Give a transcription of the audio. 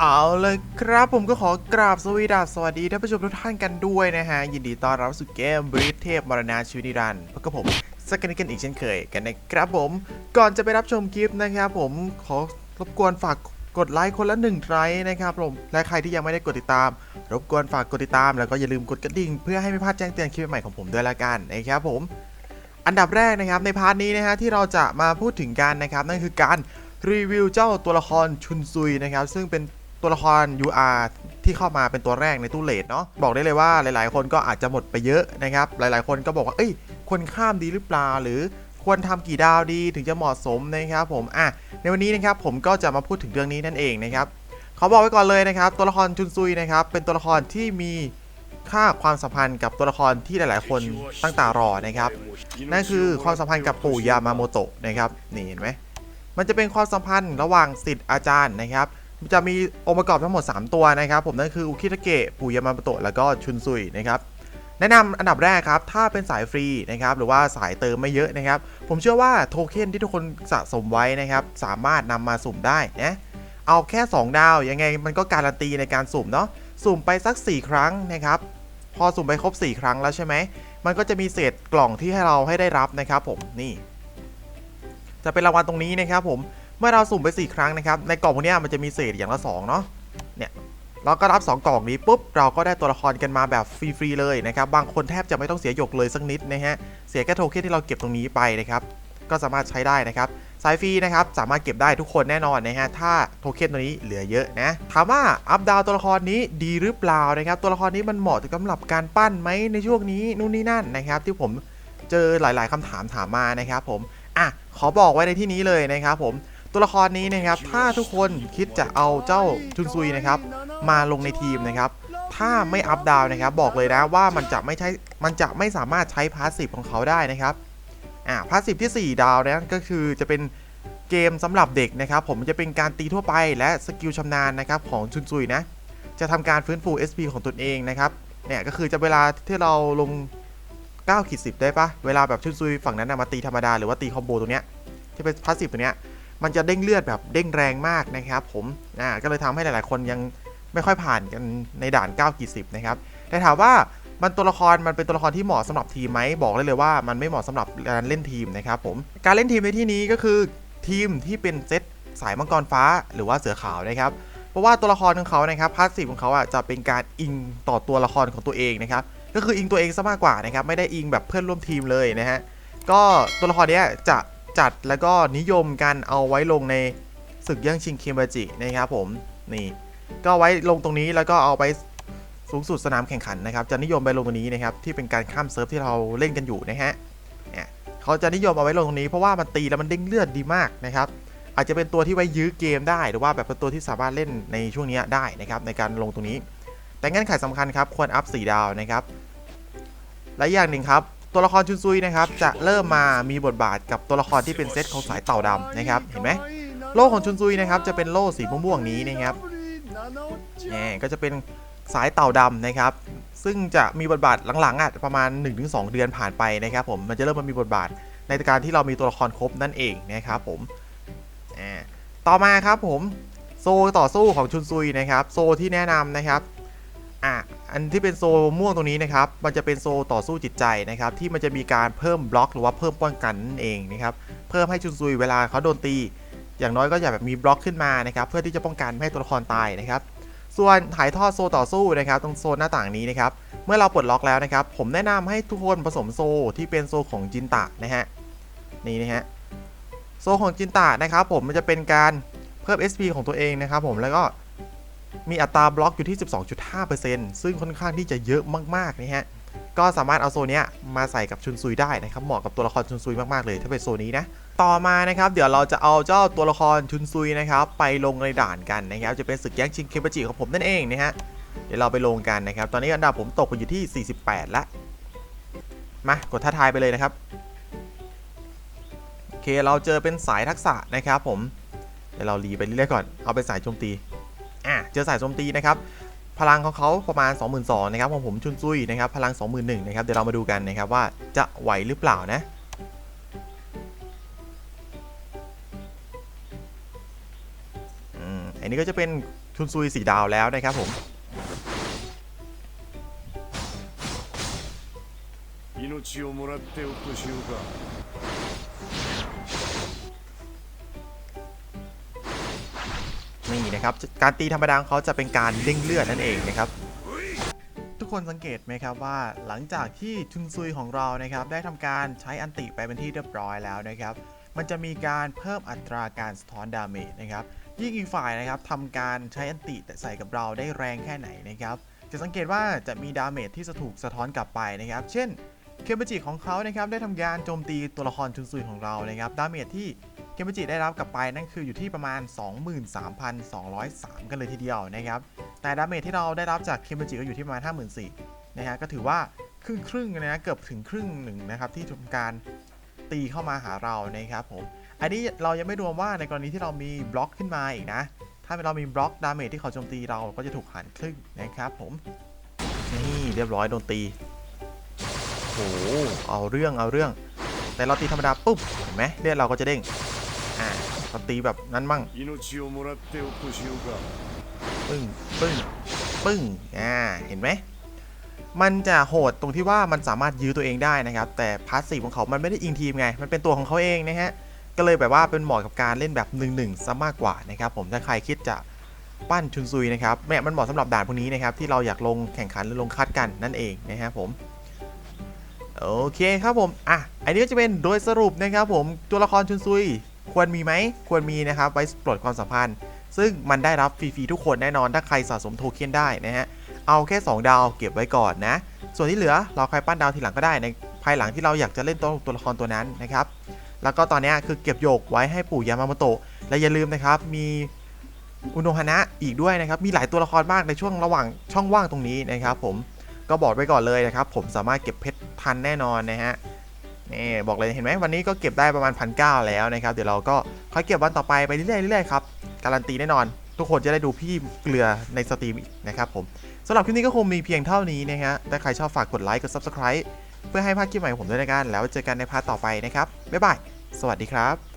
เอาเลยครับผมก็ขอกราบสวีดัสสวัสดีท่านผู้ชมทุกท่านกันด้วยนะฮะ ยินดีต้อนรับสู่เกมบริเทพมรณาชีวิตนิรันดร์พบกับผมสักกันกันอีกเช่นเคยกันนะครับผม ก่อนจะไปรับชมคลิปนะครับผมขอรบกวนฝากกดไลค์คนละหนึ่งไลค์นะครับผมและใครที่ยังไม่ได้กดติดตาม รบกวนฝากกดติดตาม แล้วก็อย่าลืมกดกระดิ่ง เพื่อให้ไม่พลาดแจ้งเตือนคลิปใหม่ของผมด้วยละกันนะครับผม อันดับแรกนะครับในพาร์ทนี้นะฮะที่เราจะมาพูดถึงกันนะครับนั่นคือการรีวิวเจ้าตัวละครชุนซุยนะครับซึ่งเป็น ตัวละคร UR ที่เข้ามาเป็นตัวแรกในตู้เลดเนาะบอกได้เลยว่าหลาย ๆ คนก็อาจจะหมดไปเยอะนะครับ หลาย ๆ คนก็บอกว่าเอ้ยควรข้ามดีหรือเปล่าหรือควรทำกี่ดาวดีถึงจะเหมาะสมนะครับผมอะในวันนี้นะครับผมก็จะมาพูดถึงเรื่องนี้นั่นเองนะครับเขาบอกไว้ก่อนเลยนะครับ ตัวละครชุนซุยนะครับเป็นตัวละครที่มีค่าความสัมพันธ์กับตัวละครที่หลาย ๆ คนตั้งตารอนะครับ นั่นคือความสัมพันธ์กับปู่ยามาโมโตะนะครับนี่เห็นไหมมันจะเป็นความสัมพันธ์ระหว่างศิษย์อาจารย์นะครับ จะมีองค์ประกอบทั้งหมด 3 ตัวนะครับ ผมนั่นคืออุคิทาเกะปูยามาโตะแล้วก็ชุนซุยนะครับแนะนำอันดับแรกครับ ถ้าเป็นสายฟรีนะครับหรือว่าสายเติมไม่เยอะนะครับ ผมเชื่อว่าโทเค็นที่ทุกคนสะสมไว้นะครับ สามารถนำมาสุ่มได้นะเอาแค่ 2 ดาว ยังไงมันก็การันตีในการสุ่มเนาะสุ่มไปสัก 4 ครั้งนะครับ พอสุ่มไปครบ 4 ครั้งแล้วใช่ไหมมันก็จะมีเศษกล่องที่ให้เราให้ได้รับนะครับ ผมนี่ จะเป็นรางวัลตรงนี้นะครับผม เมื่อเราสุ่มไป 4 ครั้งนะครับ ในกล่องพวกนี้มันจะมีเศษอย่างละ2เนาะ เนี่ย เราก็รับ 2 กล่องนี้ปุ๊บ เราก็ได้ตัวละครกันมาแบบฟรีๆเลยนะครับ บางคนแทบจะไม่ต้องเสียหยกเลยสักนิดนะฮะ เสียแค่โทเค็นที่เราเก็บตรงนี้ไปนะครับ ก็สามารถใช้ได้นะครับ สายฟรีนะครับ สามารถเก็บได้ทุกคนแน่นอนนะฮะ ถ้าโทเค็นตัวนี้เหลือเยอะนะ ถามว่าอัพดาวตัวละครนี้ดีหรือเปล่านะครับ ตัวละครนี้มันเหมาะสำหรับการปั้นไหมในช่วงนี้นู่นนี่นั่นนะครับ ที่ผมเจอหลาย ๆคำถามถามมานะครับผม อะ ขอบอกไว้ในที่นี้เลยนะครับผม ตัวละครนี้นะครับถ้าทุกคนคิดจะเอาเจ้าชุนซุยนะครับมาลงในทีมนะครับถ้าไม่อัพดาวนะครับบอกเลยนะว่ามันจะไม่ใช่มันจะไม่สามารถใช้พาสซีฟของเขาได้นะครับอ่าพาสซีฟที่ 4 ดาวนะก็คือจะเป็นเกมสำหรับเด็กนะครับผมจะเป็นการตีทั่วไปและสกิลชำนาญนะครับของชุนซุยนะจะทำการฟื้นฟู SP ของตนเองนะครับเนี่ยก็คือจะเวลาที่เราลง9ขีด10ได้ปะเวลาแบบชุนซุยฝั่งนั้นนะมาตีธรรมดาหรือว่าตีคอมโบตรงเนี้ยที่เป็นพาสซีฟตัวเนี้ย มันจะเด้งเลือดแบบเด้งแรงมากนะครับ ผมอ่าก็เลยทำให้หลาย ๆ คนยังไม่ค่อยผ่านกันในด่าน9ขีด10นะครับแต่ถามว่ามันตัวละครมันเป็นตัวละครที่เหมาะสำหรับทีมไหมบอกเลยเลยว่ามันไม่เหมาะสำหรับการเล่นทีมนะครับผมการเล่นทีมในที่นี้ก็คือทีมที่เป็นเซตสายมังกรฟ้าหรือว่าเสือขาวนะครับเพราะว่าตัวละครของเขานะครับพาสซีฟของเขาอะจะเป็นการอิงต่อตัวละครของตัวเองนะครับก็คืออิงตัวเองซะมากกว่านะครับไม่ได้อิงแบบเพื่อนร่วมทีมเลยนะฮะก็ตัวละครเนี้ยจะ จัดแล้วก็นิยมกันเอาไว้ลงในศึกย่งชิงเคมบาจินะครับผมนี่ก็ไว้ลงตรงนี้แล้วก็เอาไปสูงสุดสนามแข่งขันนะครับจะนิยมไปลงตรงนี้นะครับที่เป็นการข้ามเซิร์ฟที่เราเล่นกันอยู่นะฮะเนี่ยเขาจะนิยมเอาไว้ลงตรงนี้เพราะว่ามันตีแล้วมันเด้งเลือดดีมากนะครับอาจจะเป็นตัวที่ไว้ยื้อเกมได้หรือว่าแบบเป็นตัวที่สามารถเล่นในช่วงนี้ได้นะครับในการลงตรงนี้ แต่เงื่อนไขสำคัญครับควรอัพ4ดาวนะครับและอย่างหนึ่งครับ ตัวละครชุนซุยนะครับจะเริ่มมามีบทบาทกับตัวละครที่เป็นเซตของสายเต่าดำนะครับเห็นไหมโล่ของชุนซุยนะครับจะเป็นโล่สีม่วงๆนี้นะครับนี่ก็จะเป็นสายเต่าดำนะครับ ซึ่งจะมีบทบาทหลังๆอะประมาณ 1-2 เดือนผ่านไปนะครับผมมันจะเริ่มมามีบทบาทในการที่เรามีตัวละครครบนั่นเองนะครับผมต่อมาครับผมโซต่อสู้ของชุนซุยนะครับ โซที่แนะนำนะครับอะ อันที่เป็นโซม่วงตรงนี้นะครับ มันจะเป็นโซต่อสู้จิตใจนะครับ ที่มันจะมีการเพิ่มบล็อกหรือว่าเพิ่มป้องกันนั่นเองนะครับ เพิ่มให้ชุนซุยเวลาเขาโดนตี อย่างน้อยก็อย่าแบบมีบล็อกขึ้นมานะครับ เพื่อที่จะป้องกันไม่ให้ตัวละครตายนะครับ ส่วนถ่ายทอดโซต่อสู้นะครับ ตรงโซนหน้าต่างนี้นะครับ เมื่อเราปลดล็อกแล้วนะครับ ผมแนะนำให้ทุกคนผสมโซที่เป็นโซของจินตะนะฮะ นี่นะฮะ โซของจินตะนะครับ ผมมันจะเป็นการเพิ่ม SP ของตัวเองนะครับ ผมแล้วก็ มีอัตราบล็อกอยู่ที่ 12.5%ซึ่งค่อนข้างที่จะเยอะมากๆนะฮะ ก็สามารถเอาโซนนี้มาใส่กับชุนซุยได้นะครับ เหมาะกับตัวละครชุนซุยมากๆเลย ถ้าเป็นโซนนี้นะ ต่อมานะครับ เดี๋ยวเราจะเอาเจ้าตัวละครชุนซุยนะครับ ไปลงในด่านกันนะครับ จะเป็นศึกแย่งชิงเคปจิของผมนั่นเองนะฮะ เดี๋ยวเราไปลงกันนะครับ ตอนนี้อันดับผมตกไปอยู่ที่ 48 ละ มากดท้าทายไปเลยนะครับ โอเค เราเจอเป็นสายทักษะนะครับผม เดี๋ยวเรารีไปเรื่อยๆก่อน เอาเป็นสายโจมตี อะเจอสายโจมตีนะครับพลังของเขาประมาณ 22,000นะครับของผมชุนซุยนะครับพลัง 21,000นะครับเดี๋ยวเรามาดูกันนะครับว่าจะไหวหรือเปล่านะอันนี้ก็จะเป็นชุนซุยสีดาวแล้วนะครับผม นี่นะครับการตีธรรมดาของเขาจะเป็นการเด้งเลือดนั่นเองนะครับทุกคนสังเกตไหมครับว่าหลังจากที่ชุนซุยของเรานะครับได้ทำการใช้อันติไปเป็นที่เรียบร้อยแล้วนะครับมันจะมีการเพิ่มอัตราการสะท้อนดาเมจนะครับยิ่งอีกฝ่ายนะครับทำการใช้อันติแต่ใส่กับเราได้แรงแค่ไหนนะครับจะสังเกตว่าจะมีดาเมจที่จะถูกสะท้อนกลับไปนะครับ เช่นเคมเบจิของเขานะครับได้ทำการโจมตีตัวละครชุนซุยของเรานะครับดาเมจที่ เคมเบจิได้รับกลับไปนั่นคืออยู่ที่ประมาณ 23,203 กันเลยทีเดียวนะครับ แต่ดาเมจที่เราได้รับจากเคมเบจิก็อยู่ที่ประมาณ 54,000นะฮะก็ถือว่าครึ่งครึ่งนะ เกือบถึงครึ่งหนึ่งนะครับที่ทำการตีเข้ามาหาเรานะครับผม อันนี้เรายังไม่รวมว่าในกรณีที่เรามีบล็อกขึ้นมาอีกนะ ถ้าเรามีบล็อกดาเมจที่เขาโจมตีเราก็จะถูกหันครึ่งนะครับผม นี่เรียบร้อยโดนตี โอ้เอาเรื่องเอาเรื่อง แต่เราตีธรรมดาปุ๊บ เห็นไหมเลือดเราก็จะเด้ง มาตีแบบนั้นมั่งปึ้งปึ้งปึ้งอ่าเห็นไหมมันจะโหดตรงที่ว่ามันสามารถยื้อตัวเองได้นะครับ แต่พาสซีฟของเขามันไม่ได้อิงทีมไง มันเป็นตัวของเขาเองนะฮะ ก็เลยแบบว่าเป็นเหมาะกับการเล่นแบบ1นึ่งซะมากกว่านะครับผม ถ้าใครคิดจะปั้นชุนซุยนะครับแม่มันเหมาะสำหรับด่านพวกนี้นะครับ ที่เราอยากลงแข่งขันหรือลงคัดกันนั่นเองนะฮะผม โอเคครับผม อะ อันนี้ก็จะเป็นโดยสรุปนะครับผม ตัวละครชุนซุย ควรมีไหมควรมีนะครับไว้ปลดความสัมพันธ์ ซึ่งมันได้รับฟรีๆทุกคนแน่นอนถ้าใครสะสมโทเค็นได้นะฮะเอาแค่ 2 ดาวเก็บไว้ก่อนนะ ส่วนที่เหลือเราใครปั้นดาวทีหลังก็ได้ในภายหลังที่เราอยากจะเล่นตัวตัวละครตัวนั้นนะครับ แล้วก็ตอนนี้คือเก็บโยกไว้ให้ปู่ยามาโมโตะและอย่าลืมนะครับมีอุโนฮานะอีกด้วยนะครับ มีหลายตัวละครมากในช่วงระหว่างช่องว่างตรงนี้นะครับ ผมก็บอกไว้ก่อนเลยนะครับ ผมสามารถเก็บเพชรทันแน่นอนนะฮะ นี่บอกเลยเห็นไหมวันนี้ก็เก็บได้ประมาณพันเแล้วนะครับ เดี๋ยวเราก็ค่อยเก็บวันต่อไปไปเรื่อยๆเรื่อยครับการันตีแน่นอน ทุกคนจะได้ดูพี่เกลือในสตรีมอีกนะครับผมสำหรับคลิปนี้ก็คงมีเพียงเท่านี้นะฮะถ้าใครชอบฝากกดไลค์กด Subscribe เพื่อให้พลาดคลิปใหม่ของผมด้วยนะกันแล้วเจอกันในพาร์ทต่อไปนะครับบ๊ายบายสวัสดีครับ